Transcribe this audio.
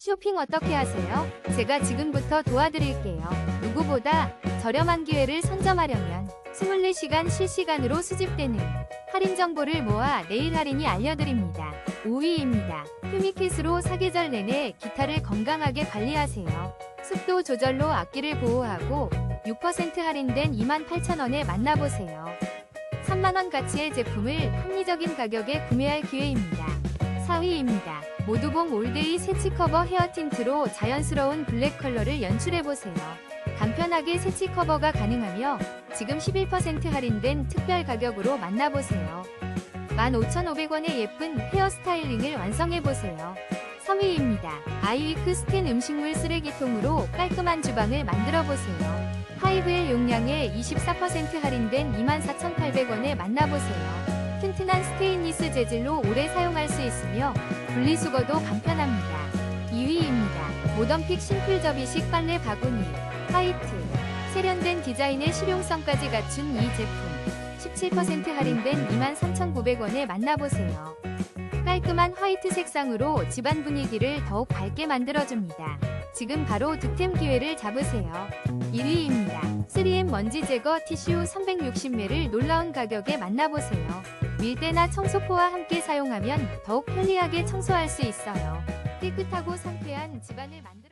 쇼핑 어떻게 하세요? 제가 지금부터 도와드릴게요. 누구보다 저렴한 기회를 선점하려면 24시간 실시간으로 수집되는 할인 정보를 모아 내일 할인이 알려드립니다. 5위입니다. 휴미켓으로 사계절 내내 기타를 건강하게 관리하세요. 습도 조절로 악기를 보호하고 6% 할인된 28,000원에 만나보세요. 3만원 가치의 제품을 합리적인 가격에 구매할 기회입니다. 4위입니다. 모두봉 올데이 세치 커버 헤어 틴트로 자연스러운 블랙 컬러를 연출해보세요. 간편하게 세치 커버가 가능하며 지금 11% 할인된 특별 가격으로 만나보세요. 15,500원의 예쁜 헤어 스타일링을 완성해보세요. 3위입니다. 아이위크 스텐 음식물 쓰레기통으로 깔끔한 주방을 만들어보세요. 5일 용량에 24% 할인된 24,800원에 만나보세요. 튼튼한 스테인리스 재질로 오래 사용할 수 있으며 분리수거도 간편합니다. 2위입니다. 모던픽 심플 접이식 빨래 바구니 화이트 세련된 디자인의 실용성까지 갖춘 이 제품 17% 할인된 23,900원에 만나보세요. 깔끔한 화이트 색상으로 집안 분위기를 더욱 밝게 만들어줍니다. 지금 바로 득템 기회를 잡으세요. 1위입니다. 3M 먼지 제거 티슈 360ml를 놀라운 가격에 만나보세요. 밀대나 청소포와 함께 사용하면 더욱 편리하게 청소할 수 있어요. 깨끗하고 상쾌한 집안을 만들